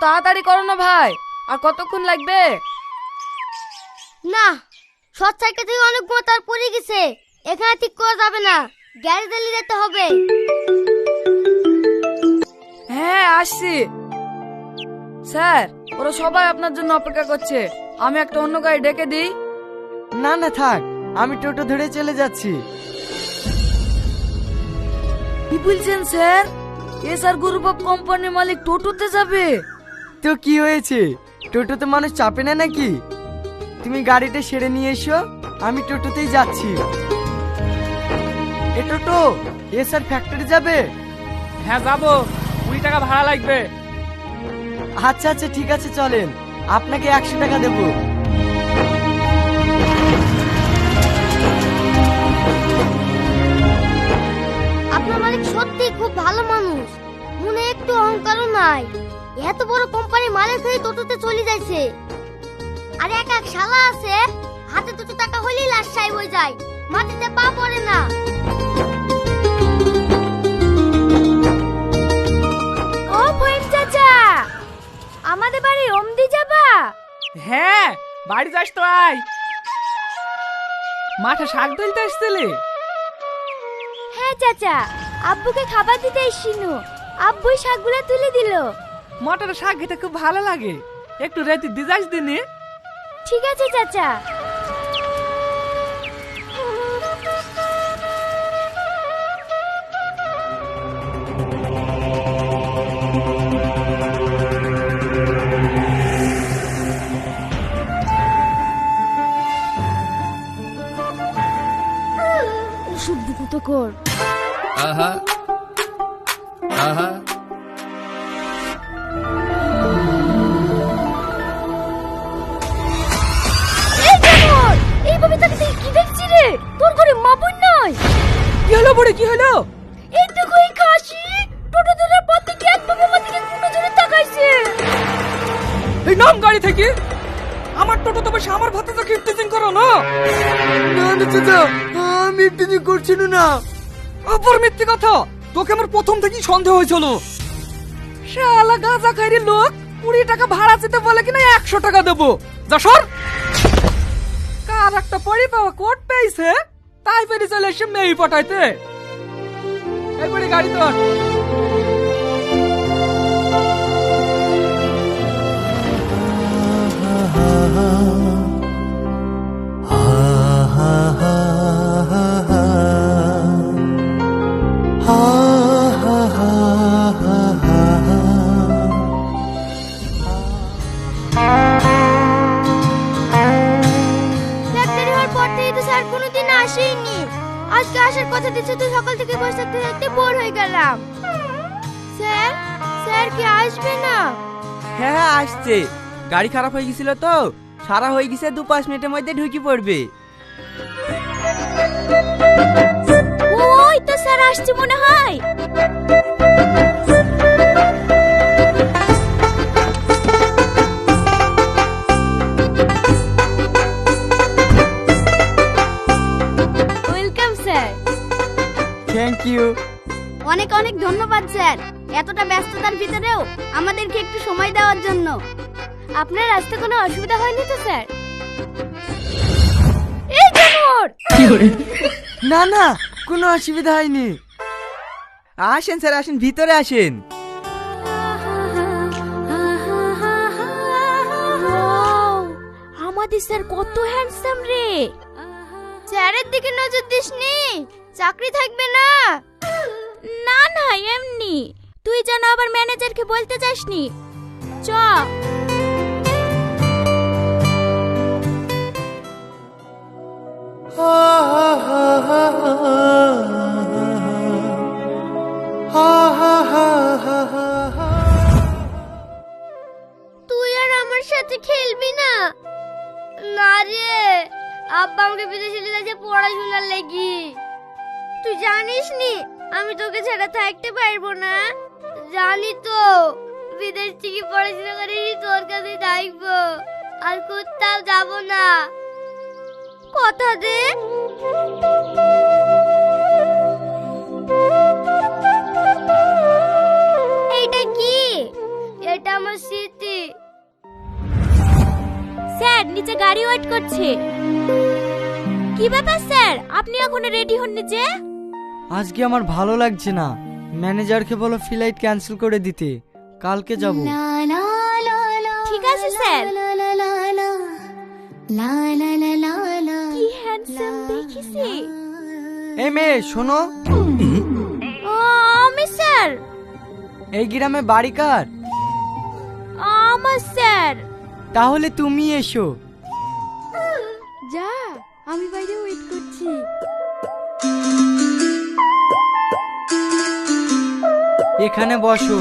তাড়াতাড়ি করো না ভাই। আর কতক্ষণ লাগবে? না শর্ট সাইকেল থেকে অনেক মোতার পড়ে গেছে। এখানে ঠিক করা যাবে না। গ্যারেজ দিল্লি যেতে হবে। হ্যাঁ আসছি। স্যার ওরা সবাই আপনার জন্য অপেক্ষা করছে। আমি একটা অন্য গাড়ি ডেকে দিই। না না থাক। আমি টোটো ধরে চলে যাচ্ছি। কি বলছেন স্যার? এসআর গ্রুপ অফ কোম্পানির মালিক টোটোতে যাবে? তো কি হয়েছে? টোটোতে মানুষ চাপে না নাকি? তুমি গাড়িটা সেরে নিয়ে এসো আমি টোটোতেই যাচ্ছি। এ টোটো এ স্যার ফ্যাক্টরি যাবে? হ্যাঁ যাব। কুড়ি টাকা ভাড়া লাগবে। আচ্ছা আচ্ছা ঠিক আছে চলেন। আপনাকে একশো টাকা দেবো। আপনার মালিক সত্যি খুব ভালো মানুষ। মনে একটু অহংকারও নাই। এত বড় কোম্পানি মালিক হয়ে টোটোতে চলে যাইছে। আর এক এক শালা আছে হাতে দুটো টাকা হলেই লাশ সাহেব হয়ে যায় মাটিতে পা পড়ে না। ও ভয়েন চাচা আমাদের বাড়ি অমদি যাবা? হ্যাঁ বাড়ি যাস তো আয়। মাঠে শাক তুলতে আসছিলে? হ্যাঁ চাচা আব্বুকে খাবার দিতে এসিনু আব্বুই শাকগুলো তুলে দিল। মটর শাক খেতে খুব ভালো লাগে একটু রেতি দিয়ে যাস দিনে ঠিক আছে চাচা তো কর Aha. Aha. ঘরে মা বোন নাই কি হলো বড়ে কি হলো? এই দেখো এই খাসি টোটো ধরার পর থেকে একভাবে আমার দিকে কুটো ধরে তাকাইছে। এই নাম গাড়ি থেকে? আমার টোটো তো বসে আমার ভাতে তাকে ইফটিজিং করো না? না না চাচা আমি ইফটিজিং করছি না আবার মিথ্যে কথা। তোকে আমার প্রথম থেকেই সন্দেহ হয়েছিল। শালা গাঁজা খাইরি লোক কুড়ি টাকা ভাড়া দিতে বলে কিনা একশো টাকা দেবো। যা সর। কার একটা পড়ি পাওয়া কোট পেয়েছে? তাই পেরে চলে এসে মেয়ে পটাইতে পড়ে গাড়ি তোর স্যার কোনোদিন আসেইনি। আজকে আসার কথা দিচ্ছে তো সকাল থেকে বসে থাকতে থাকতে বোর হয়ে গেলাম। স্যার স্যার কি আসবে না? হ্যাঁ হ্যাঁ আসছে। গাড়ি খারাপ হয়ে গেছিল তো সারা হয়ে গেছে দু পাঁচ মিনিটের মধ্যে ঢুকি পড়বে। ওই তো স্যার আসছে মনে হয়। অনেক ধন্যবাদ স্যার। এতটা ব্যস্ততার ভিতরেও আমাদেরকে একটু সময় দেওয়ার জন্য। আপনার আসতে কোনো অসুবিধা হয়নি তো স্যার? এই জানোয়ার না না কোনো অসুবিধা হয়নি। আসেন স্যার আসেন ভিতরে আসেন। আমাদের স্যার কত হ্যান্ডসাম রে। স্যারের দিকে নজর দিসনি। চাকরি থাকবে না। না না এমনি। তুই যেন আবার ম্যানেজারকে বলতে যাসনি। চ। আমি তোকে ছাড়া থাকতে পারব না। জানি তো, বিদেশ থেকে পড়াশোনা করে তোর কাছে থাকব। আর কোথাও যাব না। কথা দে। এইটা কি? এটা আমার স্মৃতি। স্যার, নিচে গাড়ি ওয়েট করছে। কি ব্যাপার, স্যার? আপনি এখনও রেডি হননি যে? আজকে আমার ভালো লাগছে না ম্যানেজারকে বলো ফ্লাইট ক্যান্সেল করে দিতে কালকে যাব ঠিক আছে স্যার কি হ্যান্ডসাম দেখিছি এই মেয়ে শোনো আমি স্যার এই গ্রামে বাড়ি কার আমার স্যার তাহলে তুমি এসো যা আমি বাইরে ওয়েট করছি এখানে বসো।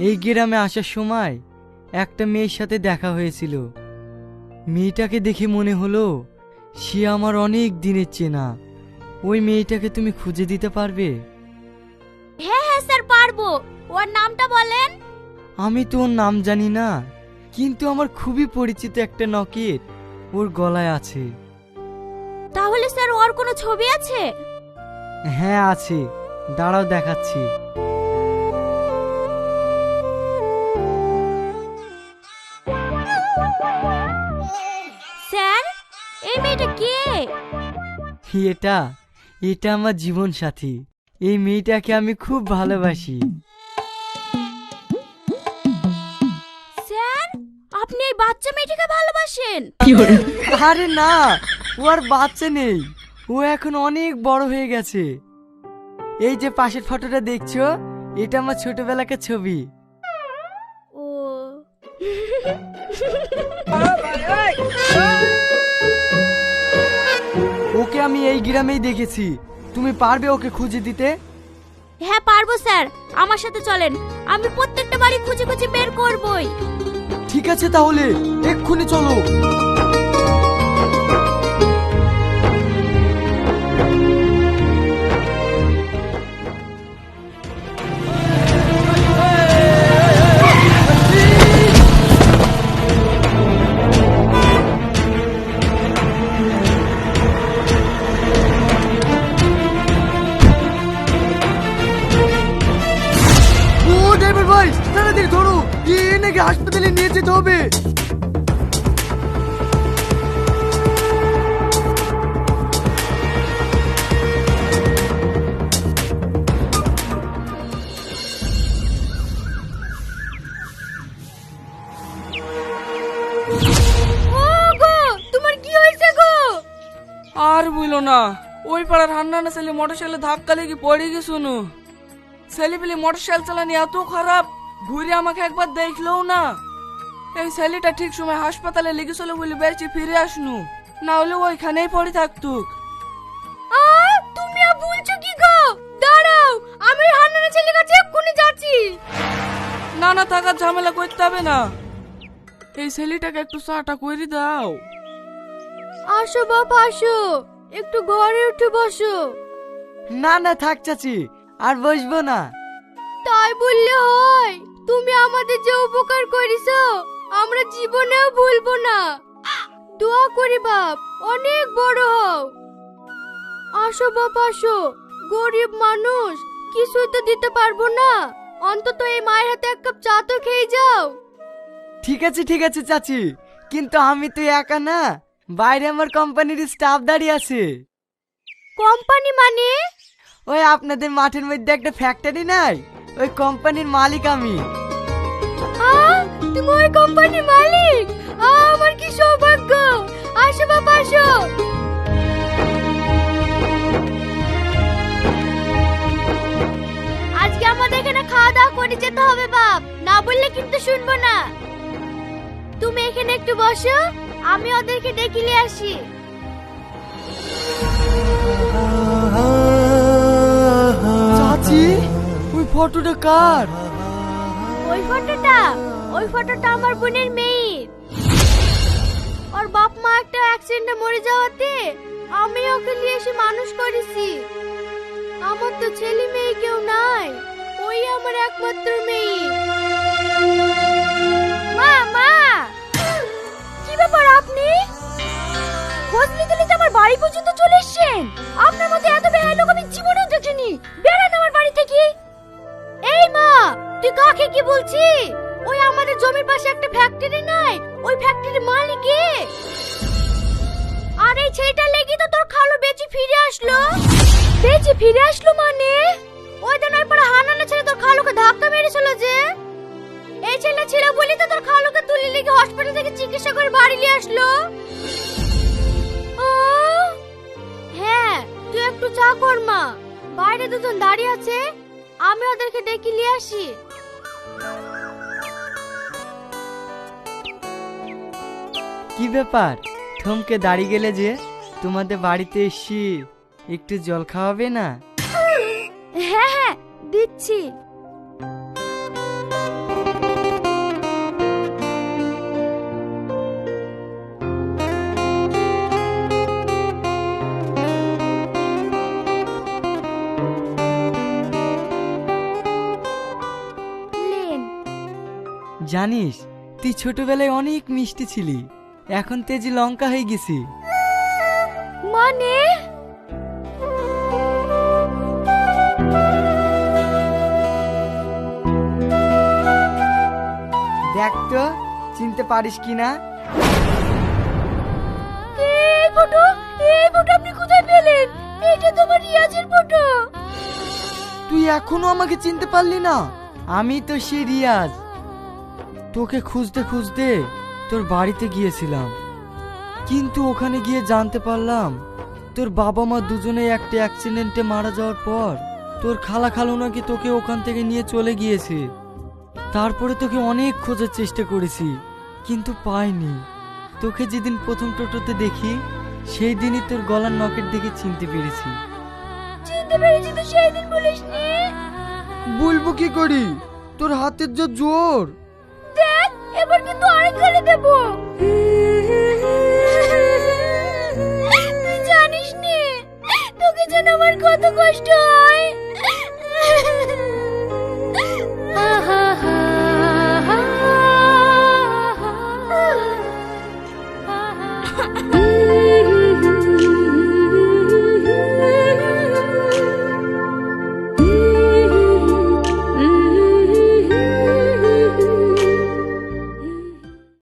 এই গ্রামে আসার সময় একটা মেয়ের সাথে দেখা হয়েছিল। মেয়েটাকে দেখে মনে হলো সে আমার অনেক দিনের চেনা। ওই মেয়েটাকে তুমি খুঁজে দিতে পারবে? হ্যাঁ হ্যাঁ স্যার পারব। ওর নামটা বলেন। আমি তো ওর নাম জানি না কিন্তু আমার খুবই পরিচিত একটা নকেট ওর গলায় আছে। তাহলে স্যার ওর কোনো ছবি আছে? হ্যাঁ আছে। দাঁড়াও দেখাচ্ছি। স্যার এই মেয়েটা কে? এটা। এটা আমার জীবন সাথী এই মেয়েটাকে আমি খুব ভালোবাসি। স্যার আপনি এই বাচ্চা মেয়েটাকে ভালোবাসেন? আরে না! ও আর বাচ্চা নেই। ও এখন অনেক বড় হয়ে গেছে। এই যে পাশের ফটোটা দেখছ এটা আমার ছোটবেলাকার ছবি। ও। ওকে আমি এই গ্রামেই দেখেছি। তুমি পারবে ওকে খুঁজে দিতে? হ্যাঁ পারব স্যার। আমার সাথে চলেন। আমি প্রত্যেকটা বাড়ি খুঁজে খুঁজে বের করবই। ঠিক আছে তাহলে এক্ষুনি চলো। হবে। তোমার কি হয়েছে গো? আর বইলো না ওই পাড়ার হান্নানা ছেলে মোটর সাইকেলে ধাক্কা লেগে পড়ে গেছো নু ছেলে পেলে মোটর সাইকেল চালানি এত খারাপ ঘুরে আমাকে একবার দেখলেও না। এই ছেলেটা ঠিক সময় হাসপাতালে লেগেছিল বলে বেঁচে ফিরে আসনু। না হলে ওইখানেই পড়ে থাকতুক। আ তুমি আর বলছো কি গো? দাঁড়াও আমি হান্নানের ছেলে কাছে এক্ষুনি যাচ্ছি। না না থাকার ঝামেলা করতে হবে না। এই ছেলেটাকে একটু চাটা করে দাও। আসো বাবা আসো। একটু ঘরে উঠে বসো। না না থাক চাচি আর বসবো না। তাই বললে হয়। তুমি আমাদের যে উপকার করিছো আমরা জীবনেও ভুলবো না। দোয়া করি বাপ অনেক বড় হও। আসো বাপ আসো। গরিব মানুষ কিছুই তো দিতে পারব না। অন্তত এই মায়ের হাতে এক কাপ চা তো খেয়ে যাও। ঠিক আছে ঠিক আছে চাচি। কিন্তু আমি তো একা না। বাইরে আমার কোম্পানির স্টাফ দাঁড়িয়ে আছে। কোম্পানি মানে? ওই আপনাদের মাঠের মধ্যে একটা ফ্যাক্টরি নাই? ওই কোম্পানির মালিক আমি। আ তুমি ওই কোম্পানির মালিক। আমার কি সৌভাগ্য? আসো বাপ আসো। আজকে আমাদের এখানে খাওয়া দাওয়া করে যেতে হবে বাপ। না বললে কিন্তু শুনব না। তুমি এখানে একটু বসো আমি ওদেরকে ডেকে নিয়ে আসি। চাচি ওই ফটোটা কার? ওই ফটোটা? ওই ফটোটা আমার বোনের মেয়ের। ওর বাপ মা একটা অ্যাক্সিডেন্টে মরে যাওয়াতে আমি ওকে নিয়ে এসে মানুষ করেছি। আমার তো ছেলে মেয়ে কেউ নাই, ওই আমার একমাত্র মেয়ে। আসলো মানে? ওই দিন ওই পাড়া হানানা ছেলে তোর খালুকে ধাক্কা মেরেছিল যে। এই ছেলে ছিল বলি তো তোর খালুকে তুলে লেগে হসপিটাল থেকে চিকিৎসা করে বাড়ি নিয়ে আসলো। ও হ্যাঁ তুই একটু চা কর মা। বাইরে দুজন দাঁড়িয়ে আছে, আমি ওদেরকে ডেকে নিয়ে আসি। কি ব্যাপার? থমকে দাঁড়িয়ে গেলে যে, তোমাদের বাড়িতে এসছি একটু জল খাওয়াবে না? দিচ্ছি। জানিস তুই ছোটবেলায় অনেক মিষ্টি ছিলি। এখন তেজি লঙ্কা হয়ে গেছি। মানে? দেখ তো চিনতে পারিস কি না এই ফটো এই ফটো আপনি কোথায় পেলেন? এটা তোমার রিয়াজের ফটো। তুই এখনও আমাকে চিনতে পারলি না? আমি তো সে রিয়াজ। তোকে খুঁজতে খুঁজতে তোর বাড়িতে গিয়েছিলাম। কিন্তু ওখানে গিয়ে জানতে পারলাম তোর বাবা মা দুজনেই একটা অ্যাক্সিডেন্টে মারা যাওয়ার পর তোর খালা খালো নাকি তোকে ওখান থেকে নিয়ে চলে গিয়েছে? তারপরে তোকে অনেক খোঁজার চেষ্টা করেছি কিন্তু পাইনি। তোকে যেদিন প্রথম টোটোতে দেখি সেই দিনই তোর গলার নকের দিকে চিনতে পেরেছি। চিনতে পেরেছি তো সেই দিন বলিসনি? বলব কি করি? তোর হাতের যা জোর। দেখ এবার কিন্তু আরেক গালে দেব। তুই জানিস নি তোকে যেন আমার কত কষ্ট হয়।